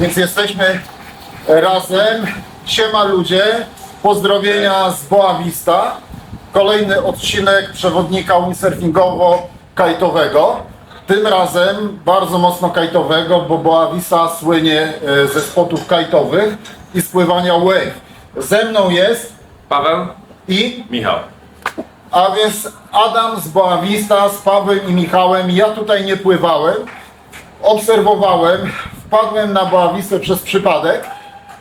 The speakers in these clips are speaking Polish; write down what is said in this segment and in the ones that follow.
Więc jesteśmy razem. Siema ludzie, pozdrowienia z Boa Vista. Kolejny odcinek przewodnika windsurfingowo-kajtowego. Tym razem bardzo mocno kajtowego, bo Boa Vista słynie e, ze spotów kajtowych i spływania wave. Ze mną jest Paweł? i Michał. a więc Adam z Boa Vista, z Pawłem i Michałem. Ja tutaj nie pływałem, obserwowałem, wpadłem na Boa Vistę przez przypadek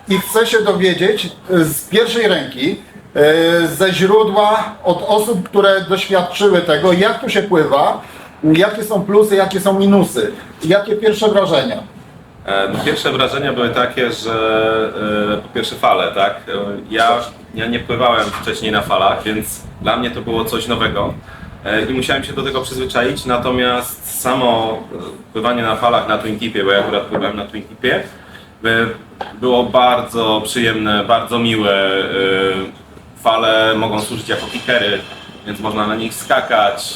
i chcę się dowiedzieć z pierwszej ręki, e, ze źródła, od osób, które doświadczyły tego, jak tu się pływa, jakie są plusy, jakie są minusy, jakie pierwsze wrażenia. E, no, Pierwsze wrażenia były takie, że e, po pierwsze fale, tak? E, Ja, ja nie pływałem wcześniej na falach, więc dla mnie to było coś nowego e, i musiałem się do tego przyzwyczaić, natomiast samo e, pływanie na falach na Twin Tipie, bo ja akurat pływałem na Twin Tipie, e, było bardzo przyjemne, bardzo miłe. e, Fale mogą służyć jako kickery, więc można na nich skakać.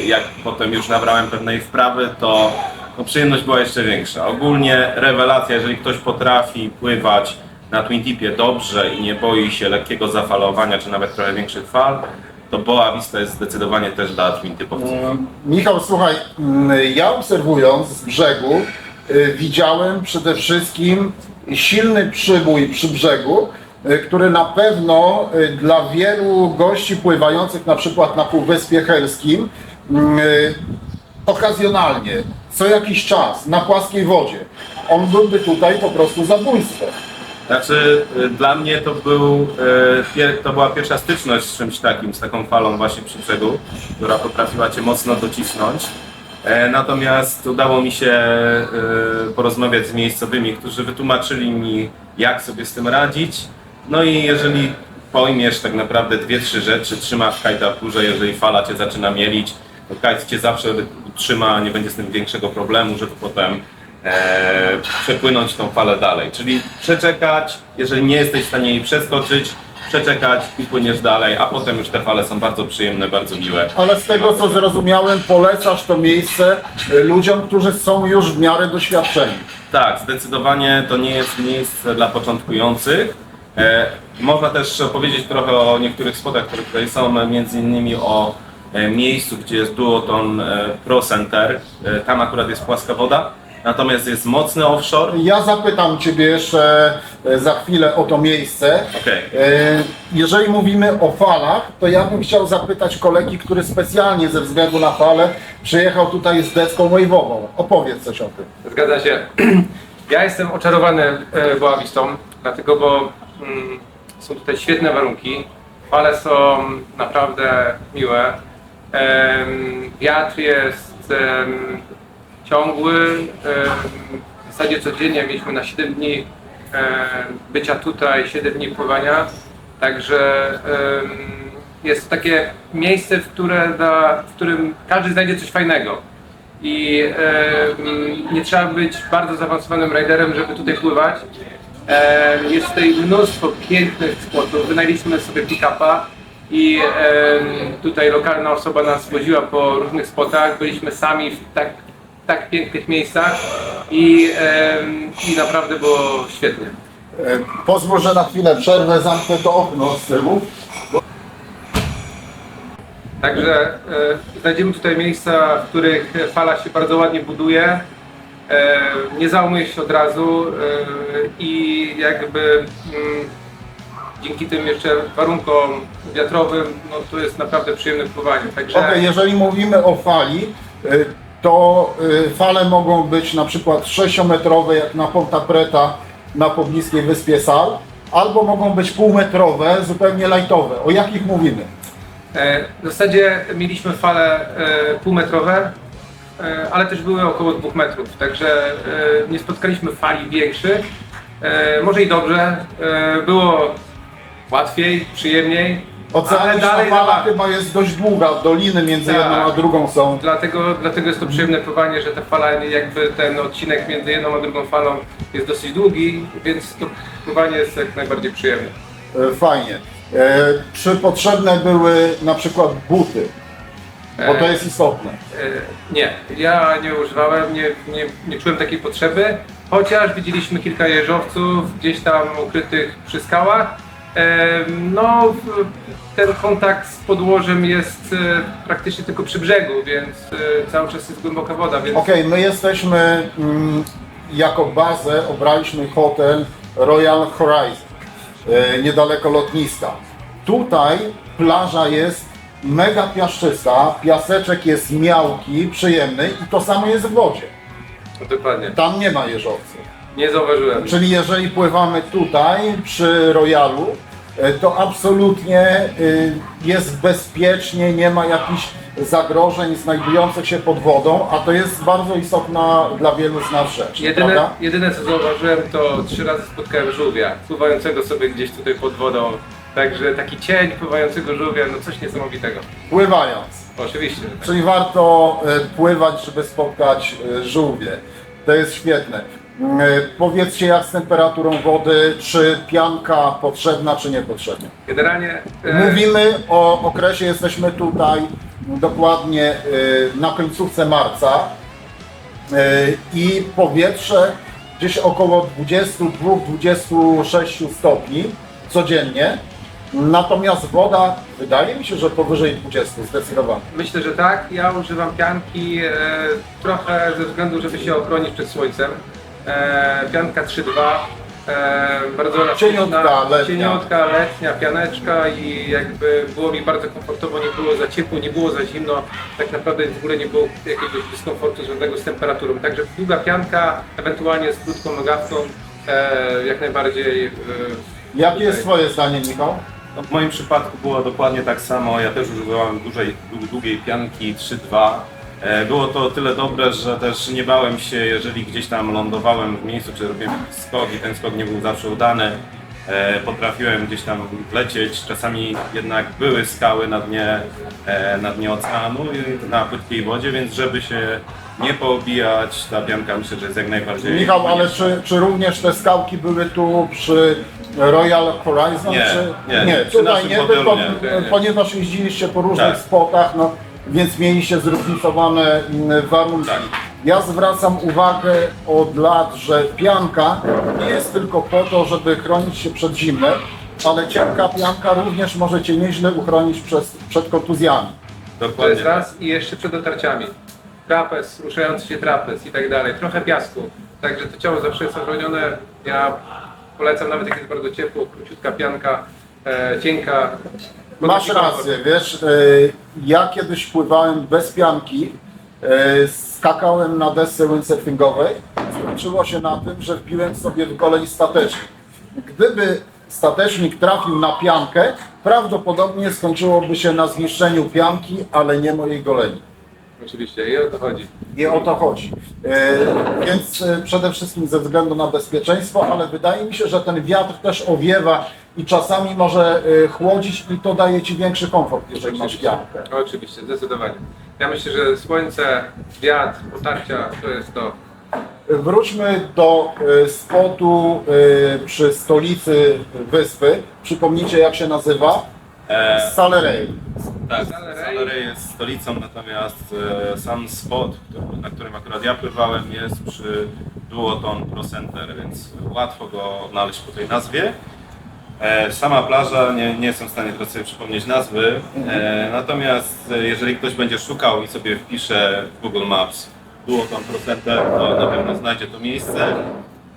E, Jak potem już nabrałem pewnej wprawy, to no, przyjemność była jeszcze większa. Ogólnie rewelacja, jeżeli ktoś potrafi pływać na Twin Tipie dobrze i nie boi się lekkiego zafalowania, czy nawet trochę większych fal, to Boa Vista jest zdecydowanie też dla Twin Typowców. Michał, słuchaj, ja obserwując z brzegu, y, widziałem przede wszystkim silny przybój przy brzegu, y, który na pewno dla wielu gości pływających na przykład na Półwyspie Helskim okazjonalnie, co jakiś czas, na płaskiej wodzie, on byłby tutaj po prostu zabójstwem. Znaczy, y, dla mnie to, był, y, to była pierwsza styczność z czymś takim, z taką falą właśnie przy brzegu, która potrafiła Cię mocno docisnąć. E, Natomiast udało mi się y, porozmawiać z miejscowymi, którzy wytłumaczyli mi, jak sobie z tym radzić. No i jeżeli pojmiesz tak naprawdę dwie, trzy rzeczy, trzymasz kajta w górze, jeżeli fala Cię zaczyna mielić, to kajt Cię zawsze utrzyma, nie będzie z tym większego problemu, żeby potem e, przepłynąć tą falę dalej. Czyli przeczekać, jeżeli nie jesteś w stanie jej przeskoczyć, przeczekać i płyniesz dalej, a potem już te fale są bardzo przyjemne, bardzo miłe. Ale z tego co zrozumiałem, polecasz to miejsce y, ludziom, którzy są już w miarę doświadczeni. Tak, zdecydowanie to nie jest miejsce dla początkujących. E, można też opowiedzieć trochę o niektórych spotach, które tutaj są, między innymi o e, miejscu, gdzie jest Duoton e, Pro Center. E, tam akurat jest płaska woda, natomiast jest mocny offshore. Ja zapytam Ciebie jeszcze e, za chwilę o to miejsce. Okej. E, Jeżeli mówimy o falach, to ja bym chciał zapytać kolegi, który specjalnie ze względu na falę przyjechał tutaj z deską wave'ową. Opowiedz coś o tym. Zgadza się. Ja jestem oczarowany e, Boawistą, dlatego, bo mm, są tutaj świetne warunki. Fale są naprawdę miłe. Em, wiatr jest em, ciągły. W zasadzie codziennie mieliśmy na 7 dni bycia tutaj, 7 dni pływania. Także jest to takie miejsce, w, które da, w którym każdy znajdzie coś fajnego i nie trzeba być bardzo zaawansowanym riderem, żeby tutaj pływać. Jest tutaj mnóstwo pięknych spotów. Wynajęliśmy sobie pick-upa i tutaj lokalna osoba nas woziła po różnych spotach. Byliśmy sami w tak, tak pięknych miejscach i, e, i naprawdę było świetnie. E, Pozwól, że na chwilę przerwę, zamknę to okno z tyłu. Także e, znajdziemy tutaj miejsca, w których fala się bardzo ładnie buduje, e, nie załamuje się od razu e, i jakby mm, dzięki tym jeszcze warunkom wiatrowym, no to jest naprawdę przyjemne pływanie. Także Okej, jeżeli mówimy o fali, y, to y, fale mogą być na przykład 6-metrowe jak na Ponta Preta na pobliskiej wyspie Sal, albo mogą być półmetrowe, zupełnie lightowe. O jakich mówimy? e, w zasadzie mieliśmy fale e, półmetrowe, e, ale też były około dwóch metrów, także nie spotkaliśmy fali większych. Może i dobrze, było łatwiej, przyjemniej, Oceaniczna dalej fala chyba jest dość długa, doliny między Tak. jedną a drugą są. Dlatego, dlatego jest to przyjemne pływanie, że ta fala, jakby ten odcinek między jedną a drugą falą jest dosyć długi, więc to pływanie jest jak najbardziej przyjemne. E, Fajnie. E, Czy potrzebne były na przykład buty? Bo to jest istotne. E, Nie, ja nie używałem, nie, nie, nie czułem takiej potrzeby, chociaż widzieliśmy kilka jeżowców gdzieś tam ukrytych przy skałach. No, ten kontakt z podłożem jest e, praktycznie tylko przy brzegu, więc e, cały czas jest głęboka woda, więc Okej, my jesteśmy mm, jako bazę, obraliśmy hotel Royal Horizon, e, niedaleko lotniska. Tutaj plaża jest mega piaszczysta, piaseczek jest miałki, przyjemny i to samo jest w wodzie. dokładnie. Tam nie ma jeżowców. Nie zauważyłem. Czyli jeżeli pływamy tutaj przy Royalu, e, to absolutnie e, jest bezpiecznie, nie ma jakichś zagrożeń znajdujących się pod wodą, a to jest bardzo istotna dla wielu z nas rzecz, Jedyne, prawda? jedyne co zauważyłem to trzy razy spotkałem żółwia, pływającego sobie gdzieś tutaj pod wodą. Także taki cień pływającego żółwia, no coś niesamowitego. Pływając. Oczywiście. że tak. Czyli warto e, pływać, żeby spotkać e, żółwie. To jest świetne. Mm, e, Powiedzcie jak z temperaturą wody, czy pianka potrzebna, czy niepotrzebna? Generalnie e, Mówimy o okresie, jesteśmy tutaj dokładnie y, na końcówce marca i powietrze gdzieś około 22-26 stopni codziennie. Natomiast woda wydaje mi się, że powyżej 20 zdecydowanie. Myślę, że tak. Ja używam pianki e, trochę ze względu, żeby się ochronić przed słońcem. E, pianka 3.2. E, bardzo elastyczna, Cieniutka, letnia. cieniutka, letnia pianeczka i jakby było mi bardzo komfortowo, nie było za ciepło, nie było za zimno, tak naprawdę w ogóle nie było jakiegoś dyskomfortu związanego z temperaturą. Także długa pianka, ewentualnie z krótką nogawką, e, jak najbardziej. E, Jakie jest Twoje zdanie, Michał? No, w moim przypadku było dokładnie tak samo. Ja też używałem dużej, dłu- długiej pianki 3.2. E, Było to tyle dobre, że też nie bałem się, jeżeli gdzieś tam lądowałem w miejscu, czy robiłem skok i ten skok nie był zawsze udany. E, Potrafiłem gdzieś tam lecieć. Czasami jednak były skały na dnie, e, na dnie oceanu, i na płytkiej wodzie, więc żeby się nie poobijać, ta pianka myślę, że jest jak najbardziej... Michał, ale czy, czy również te skałki były tu przy Royal Horizon? Nie, czy... nie, nie przy tutaj naszym nie, hotelu tylko, nie. ponieważ jeździliście po różnych Tak. spotach, no, więc mieliście zróżnicowane mm, warunki. Tak. Ja zwracam uwagę od lat, że pianka nie jest tylko po to, żeby chronić się przed zimnem, ale cienka pianka również może Cię nieźle uchronić przez, przed kontuzjami. To Dokładnie. jest raz i jeszcze przed dotarciami. Trapez, ruszający się trapez i tak dalej. Trochę piasku. Także to ciało zawsze jest ochronione. Ja polecam nawet jak jest bardzo ciepło, króciutka pianka, e, cienka. Masz rację, wiesz, y, ja kiedyś pływałem bez pianki, y, skakałem na desce windsurfingowej, skończyło się na tym, że wbiłem sobie w goleń statecznik. Gdyby statecznik trafił na piankę, prawdopodobnie skończyłoby się na zniszczeniu pianki, ale nie mojej goleni. Oczywiście, i o to chodzi. I o to chodzi. E, Więc e, przede wszystkim ze względu na bezpieczeństwo, ale wydaje mi się, że ten wiatr też owiewa i czasami może e, chłodzić i to daje Ci większy komfort, jeżeli masz piankę. Oczywiście, zdecydowanie. Ja myślę, że słońce, wiatr, potarcia to jest to. Wróćmy do spotu przy stolicy wyspy. Przypomnijcie jak się nazywa? E, Salerej. Tak. Salary jest stolicą, natomiast e, sam spot, który- na którym akurat ja pływałem, jest przy Duoton Pro Center, więc łatwo go odnaleźć po tej nazwie. E, sama plaża, nie, nie jestem w stanie teraz sobie przypomnieć nazwy, e, natomiast e, jeżeli ktoś będzie szukał i sobie wpisze w Google Maps Duoton Pro Center, to na pewno znajdzie to miejsce.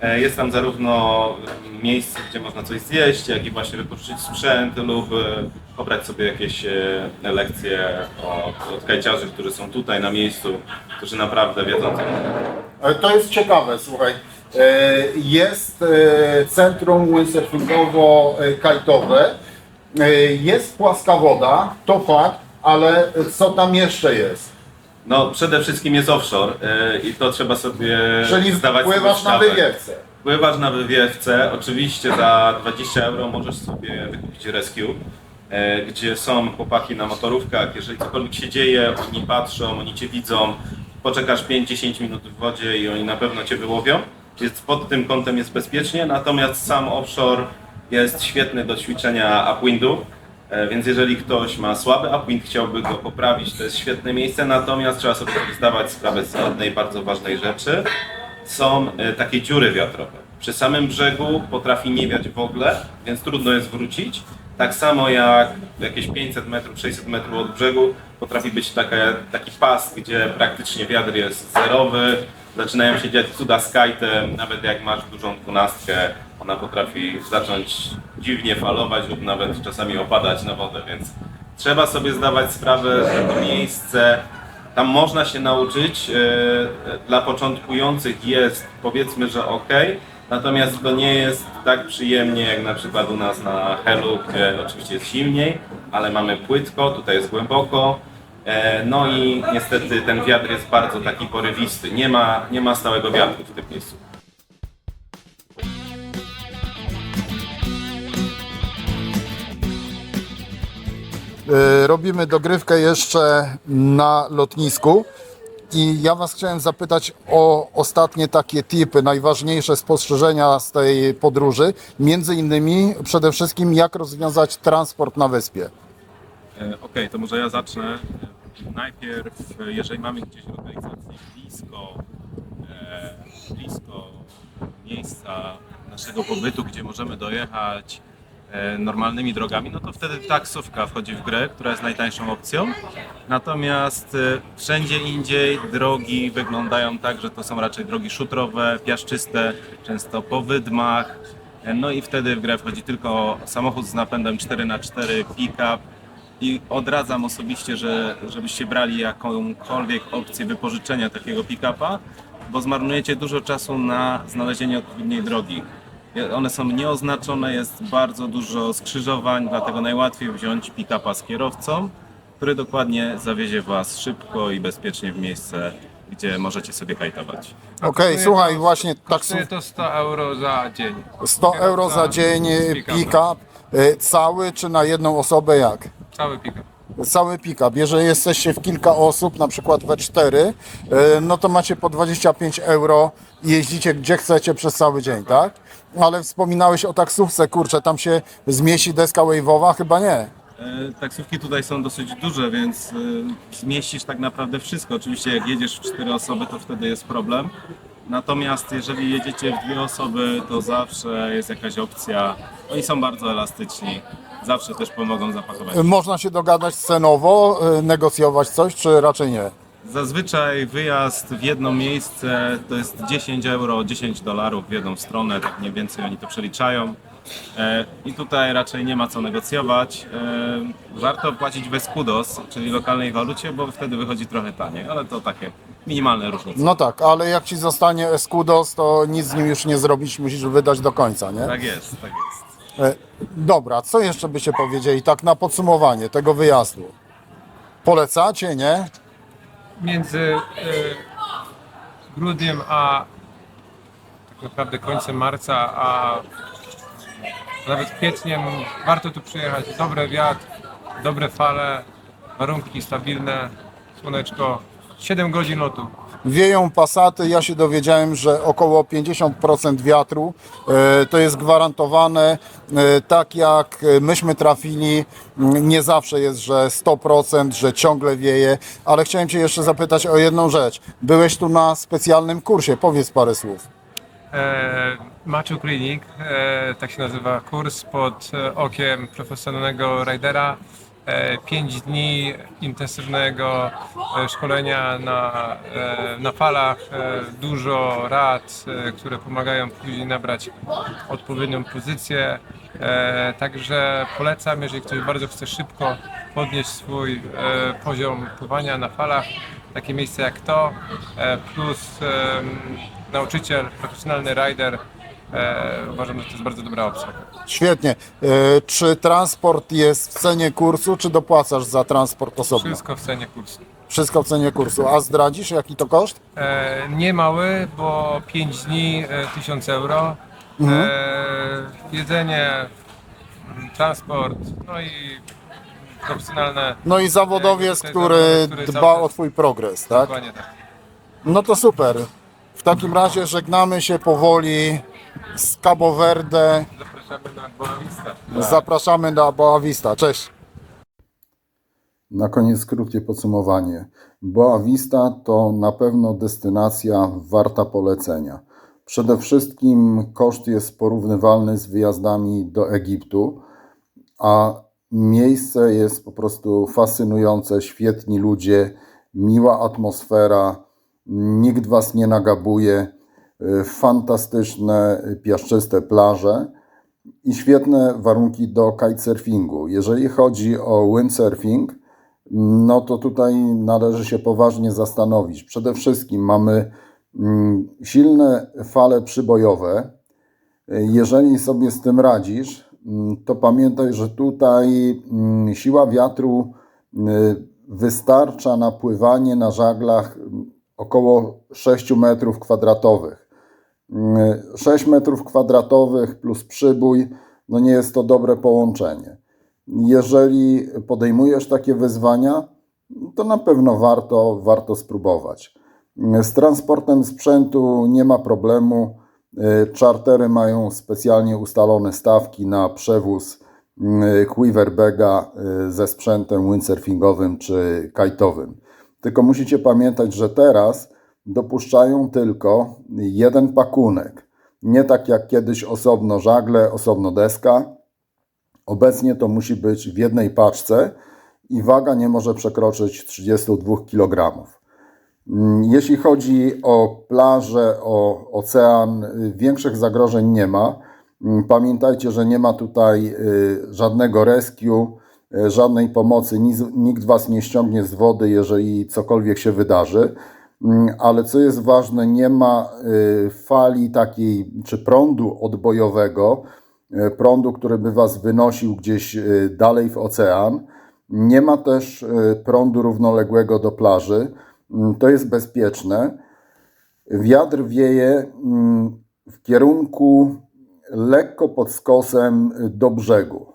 E, Jest tam zarówno miejsce, gdzie można coś zjeść, jak i właśnie wypożyczyć sprzęt lub e, pobrać sobie jakieś e, lekcje od, od kajciarzy, którzy są tutaj na miejscu, którzy naprawdę wiedzą co To jest ciekawe, słuchaj. E, Jest e, centrum windsurfingowo-kajtowe, jest płaska woda, to fakt, ale co tam jeszcze jest? No przede wszystkim jest offshore i to trzeba sobie Czyli zdawać pływasz na wywiewce. Pływasz na wywiewce, oczywiście za 20 euro możesz sobie wykupić rescue, gdzie są chłopaki na motorówkach, jeżeli cokolwiek się dzieje, oni patrzą, oni cię widzą, poczekasz 5-10 minut w wodzie i oni na pewno cię wyłowią, więc pod tym kątem jest bezpiecznie, natomiast sam offshore jest świetny do ćwiczenia upwindu, e, więc jeżeli ktoś ma słaby upwind, chciałby go poprawić, to jest świetne miejsce, natomiast trzeba sobie zdawać sprawę z jednej bardzo ważnej rzeczy, są e, takie dziury wiatrowe. Przy samym brzegu potrafi nie wiać w ogóle, więc trudno jest wrócić. Tak samo jak jakieś 500 metrów, 600 metrów od brzegu potrafi być taka, taki pas, gdzie praktycznie wiatr jest zerowy. Zaczynają się dziać cuda z kajtem, nawet jak masz dużą dwunastkę, ona potrafi zacząć dziwnie falować lub nawet czasami opadać na wodę, więc trzeba sobie zdawać sprawę, że to miejsce tam można się nauczyć. e, Dla początkujących jest powiedzmy, że ok, natomiast to nie jest tak przyjemnie jak na przykład u nas na Helu, gdzie oczywiście jest zimniej, ale mamy płytko, tutaj jest głęboko. E, No i niestety ten wiatr jest bardzo taki porywisty. Nie ma, nie ma stałego wiatru w tym miejscu. Y, Robimy dogrywkę jeszcze na lotnisku. I ja Was chciałem zapytać o ostatnie takie tipy, najważniejsze spostrzeżenia z tej podróży. Między innymi przede wszystkim jak rozwiązać transport na wyspie. E, Okej, to może ja zacznę. E, Najpierw, e, jeżeli mamy gdzieś lokalizację blisko, blisko miejsca naszego pobytu, gdzie możemy dojechać normalnymi drogami, no to wtedy taksówka wchodzi w grę, która jest najtańszą opcją. Natomiast e, wszędzie indziej drogi wyglądają tak, że to są raczej drogi szutrowe, piaszczyste, często po wydmach. E, No i wtedy w grę wchodzi tylko samochód z napędem 4x4, pick-up, i odradzam osobiście, że, żebyście brali jakąkolwiek opcję wypożyczenia takiego pick-upa, bo zmarnujecie dużo czasu na znalezienie odpowiedniej drogi. One są nieoznaczone, jest bardzo dużo skrzyżowań, dlatego najłatwiej wziąć pick-upa z kierowcą, który dokładnie zawiezie Was szybko i bezpiecznie w miejsce, gdzie możecie sobie kajtować. Okej, kosztuje słuchaj, to- właśnie Kosztuje taksów- to 100 euro za dzień. 100 euro za dzień y, pick-up. pick-up, y, cały czy na jedną osobę jak? Cały pick-up. Cały pick-up. Jeżeli jesteście w kilka osób, na przykład we cztery, y, no to macie po 25 euro i jeździcie gdzie chcecie przez cały dzień, tak? Ale wspominałeś o taksówce, kurczę, tam się zmieści deska wave'owa? Chyba nie. E, Taksówki tutaj są dosyć duże, więc e, zmieścisz tak naprawdę wszystko. Oczywiście jak jedziesz w cztery osoby, to wtedy jest problem. Natomiast jeżeli jedziecie w dwie osoby, to zawsze jest jakaś opcja. Oni są bardzo elastyczni. Zawsze też pomogą zapakować. Można się dogadać cenowo, y, negocjować coś, czy raczej nie? Zazwyczaj wyjazd w jedno miejsce to jest 10 euro, 10 dolarów w jedną stronę, tak mniej więcej oni to przeliczają. E, I tutaj raczej nie ma co negocjować. E, Warto płacić w escudos, czyli lokalnej walucie, bo wtedy wychodzi trochę taniej, ale to takie minimalne różnice. No tak, ale jak ci zostanie Escudos, to nic z nim już nie zrobić, musisz wydać do końca, nie? Tak jest, tak jest. E, Dobra, co jeszcze byście powiedzieli tak na podsumowanie tego wyjazdu? Polecacie, nie? Między y, grudniem a tak naprawdę końcem marca, a nawet kwietniem warto tu przyjechać. Dobry wiatr, dobre fale, warunki stabilne, słoneczko. 7 godzin lotu. Wieją pasaty, ja się dowiedziałem, że około 50% wiatru e, to jest gwarantowane. E, tak jak myśmy trafili, nie zawsze jest, że 100%, że ciągle wieje, ale chciałem Cię jeszcze zapytać o jedną rzecz. Byłeś tu na specjalnym kursie, powiedz parę słów. E, Clinic, e, tak się nazywa kurs pod okiem profesjonalnego rajdera. E, Pięć dni intensywnego e, szkolenia na, e, na falach, e, dużo rad, e, które pomagają później nabrać odpowiednią pozycję. E, Także polecam, jeżeli ktoś bardzo chce szybko podnieść swój e, poziom pływania na falach, takie miejsce jak to, e, plus nauczyciel, profesjonalny rider, e, uważam, że to jest bardzo dobra opcja. Świetnie. E, Czy transport jest w cenie kursu, czy dopłacasz za transport osobno? Wszystko w cenie kursu. Wszystko w cenie kursu. A zdradzisz, jaki to koszt? E, nie mały, bo 5 dni e, 1000 euro. E, jedzenie, m, transport, no i profesjonalne. No i zawodowiec, Tutaj który zawodowiec, który dba cały o Twój progres, tak? Dokładnie tak. No to super. W takim razie żegnamy się powoli z Cabo Verde. Zapraszamy na Boa Vista. Zapraszamy na Boa Vista. Cześć. Na koniec krótkie podsumowanie. Boa Vista to na pewno destynacja warta polecenia. Przede wszystkim koszt jest porównywalny z wyjazdami do Egiptu, a miejsce jest po prostu fascynujące, świetni ludzie, miła atmosfera, nikt was nie nagabuje, fantastyczne, y, piaszczyste plaże i świetne warunki do kitesurfingu. Jeżeli chodzi o windsurfing, no to tutaj należy się poważnie zastanowić. Przede wszystkim mamy mm, silne fale przybojowe. Jeżeli sobie z tym radzisz, mm, to pamiętaj, że tutaj mm, siła wiatru y, wystarcza na pływanie na żaglach około 6 metrów kwadratowych. 6 metrów kwadratowych plus przybój, no nie jest to dobre połączenie. Jeżeli podejmujesz takie wyzwania, to na pewno warto, warto spróbować. Z transportem sprzętu nie ma problemu. Chartery mają specjalnie ustalone stawki na przewóz quiverbega ze sprzętem windsurfingowym czy kite'owym. Tylko musicie pamiętać, że teraz dopuszczają tylko jeden pakunek. Nie tak jak kiedyś osobno żagle, osobno deska. Obecnie to musi być w jednej paczce i waga nie może przekroczyć 32 kg. Mm, Jeśli chodzi o plażę, o ocean, y, większych zagrożeń nie ma. Mm, Pamiętajcie, że nie ma tutaj y, żadnego rescue, y, żadnej pomocy, nikt was nie ściągnie z wody, jeżeli cokolwiek się wydarzy. Mm, Ale co jest ważne, nie ma y, fali takiej czy prądu odbojowego, y, prądu, który by was wynosił gdzieś y, dalej w ocean. Nie ma też prądu równoległego do plaży. Mm, To jest bezpieczne. Wiatr wieje mm, w kierunku lekko pod skosem do brzegu.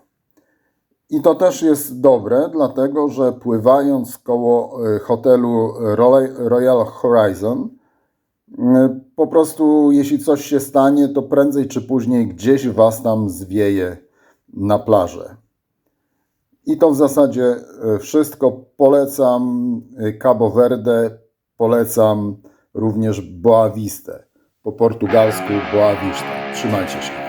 I to też jest dobre, dlatego że pływając koło y, hotelu Roy- Royal Horizon, po prostu jeśli coś się stanie, to prędzej czy później gdzieś was tam zwieje na plażę. I to w zasadzie y, wszystko. Polecam y, Cabo Verde, polecam również Boa Vista. Po portugalsku Boa Vista. Trzymajcie się.